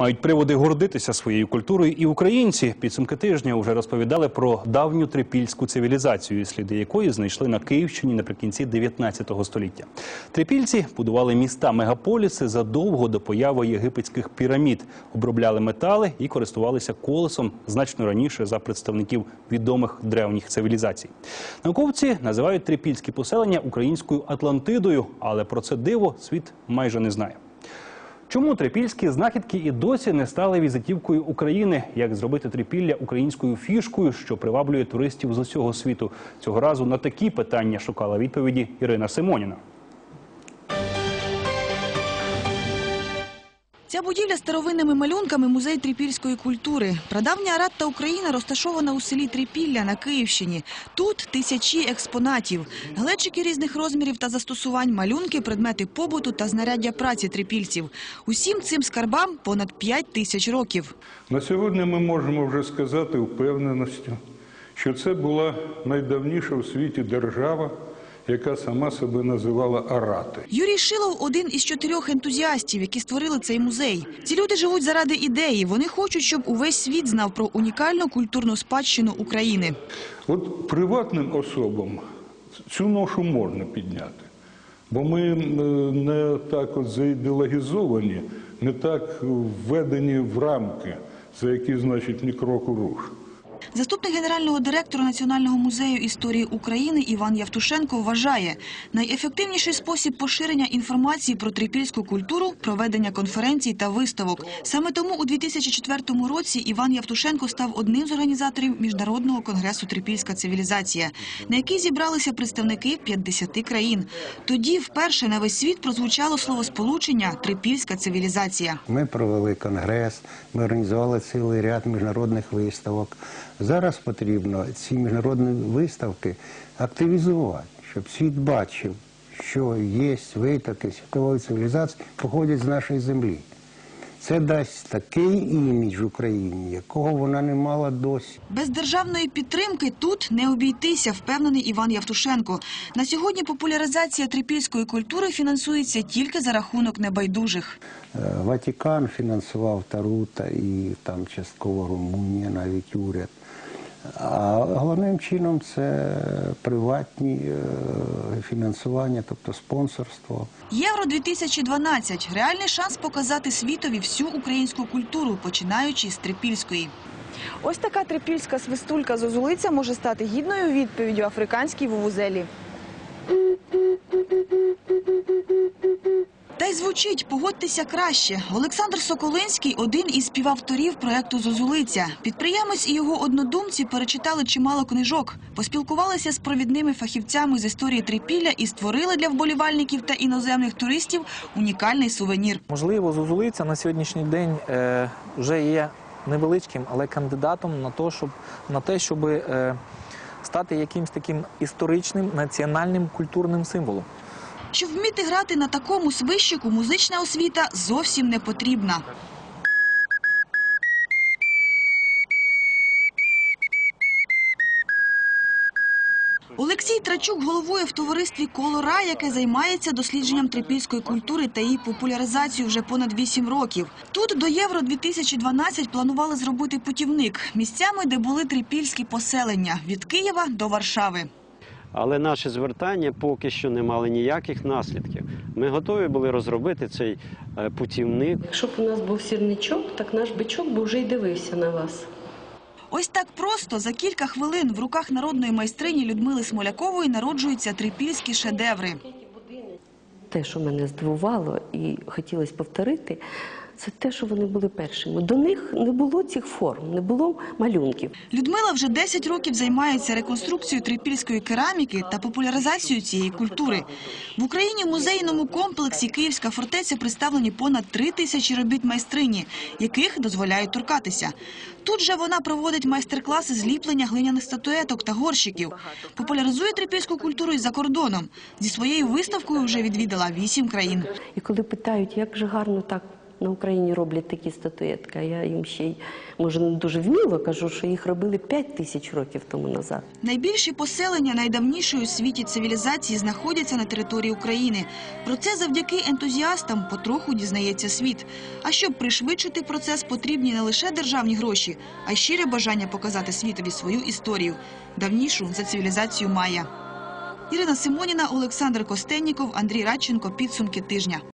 Мають приводи гордитися своєю культурою і українці. Підсумки тижня вже розповідали про давню трипільську цивілізацію, сліди якої знайшли на Київщині наприкінці 19 століття. Трипільці будували міста мегаполіси задовго до появи єгипетських пірамід, обробляли метали і користувалися колесом значно раніше за представників відомих древніх цивілізацій. Науковці називають трипільські поселення українською Атлантидою, але про це диво світ майже не знає. Чому трипільські знахідки і досі не стали візитівкою України? Як зробити трипілля українською фішкою, що приваблює туристів з усього світу? Цього разу на такі питання шукала відповіді Ірина Симоніна. Ця будівля старовинними малюнками – музей трипільської культури. Прадавня Аратта Україна розташована у селі Трипілля на Київщині. Тут тисячі експонатів. Глечики різних розмірів та застосувань, малюнки, предмети побуту та знаряддя праці трипільців. Усім цим скарбам понад 5 тисяч років. На сьогодні ми можемо вже сказати впевненістю, що це була найдавніша у світі держава, яка сама себе називала Арати. Юрій Шилов – один із чотирьох ентузіастів, які створили цей музей. Ці люди живуть заради ідеї. Вони хочуть, щоб увесь світ знав про унікальну культурну спадщину України. От приватним особам цю ношу можна підняти, бо ми не так от заідеологізовані, не так введені в рамки, за які, значить, ні кроку руш. Заступник генерального директора Національного музею історії України Іван Явтушенко вважає, найефективніший спосіб поширення інформації про трипільську культуру – проведення конференцій та виставок. Саме тому у 2004 році Іван Явтушенко став одним з організаторів Міжнародного конгресу «Трипільська цивілізація», на який зібралися представники 50 країн. Тоді вперше на весь світ прозвучало словосполучення «трипільська цивілізація». Ми провели конгрес, ми організували цілий ряд міжнародних виставок. Зараз потрібно ці міжнародні виставки активізувати, щоб світ бачив, що є витоки світової цивілізації, походять з нашої землі. Це дасть такий імідж Україні, якого вона не мала досі. Без державної підтримки тут не обійтися, впевнений Іван Явтушенко. На сьогодні популяризація трипільської культури фінансується тільки за рахунок небайдужих. Е, Ватикан фінансував Тарута і там частково Румунія, навіть уряд. А головним чином це приватні е, фінансування, тобто спонсорство. Євро 2012 – реальний шанс показати світові всю українську культуру, починаючи з трипільської. Ось така трипільська свистулька зозулиця може стати гідною відповіддю африканській вувузелі. Й звучить, погодьтеся краще. Олександр Соколинський – один із співавторів проекту «Зозулиця». Підприємець і його однодумці перечитали чимало книжок, поспілкувалися з провідними фахівцями з історії трипілля і створили для вболівальників та іноземних туристів унікальний сувенір. Можливо, Зозулиця на сьогоднішній день е, вже є невеличким, але кандидатом на, то, щоб, на те, щоб е, стати якимось таким історичним національним культурним символом. Щоб вміти грати на такому свищику, музична освіта зовсім не потрібна. Олексій Трачук головує в товаристві «Колора», яке займається дослідженням трипільської культури та її популяризацією вже понад 8 років. Тут до Євро-2012 планували зробити путівник місцями, де були трипільські поселення – від Києва до Варшави. Але наші звертання поки що не мали ніяких наслідків. Ми готові були розробити цей е, путівник. Якщо б у нас був сірничок, так наш бичок би вже й дивився на вас. Ось так просто за кілька хвилин в руках народної майстрині Людмили Смолякової народжуються трипільські шедеври. Те, що мене здивувало і хотілося повторити, це те, що вони були першими. До них не було цих форм, не було малюнків. Людмила вже 10 років займається реконструкцією трипільської кераміки та популяризацією цієї культури. В Україні в музейному комплексі Київська фортеця представлені понад 3 тисячі робіт майстрині, яких дозволяють торкатися. Тут же вона проводить майстер-класи з ліплення глиняних статуеток та горщиків. Популяризує трипільську культуру і за кордоном. Зі своєю виставкою вже відвідала 8 країн. І коли питають, як же гарно так на Україні роблять такі статуетки, а я їм ще й, може, не дуже вміло кажу, що їх робили 5 тисяч років тому назад. Найбільші поселення найдавнішої у світі цивілізації знаходяться на території України. Про це завдяки ентузіастам потроху дізнається світ. А щоб пришвидшити процес, потрібні не лише державні гроші, а й щире бажання показати світові свою історію, давнішу за цивілізацію Майя. Ірина Симоніна, Олександр Костенніков, Андрій Радченко. Підсумки тижня.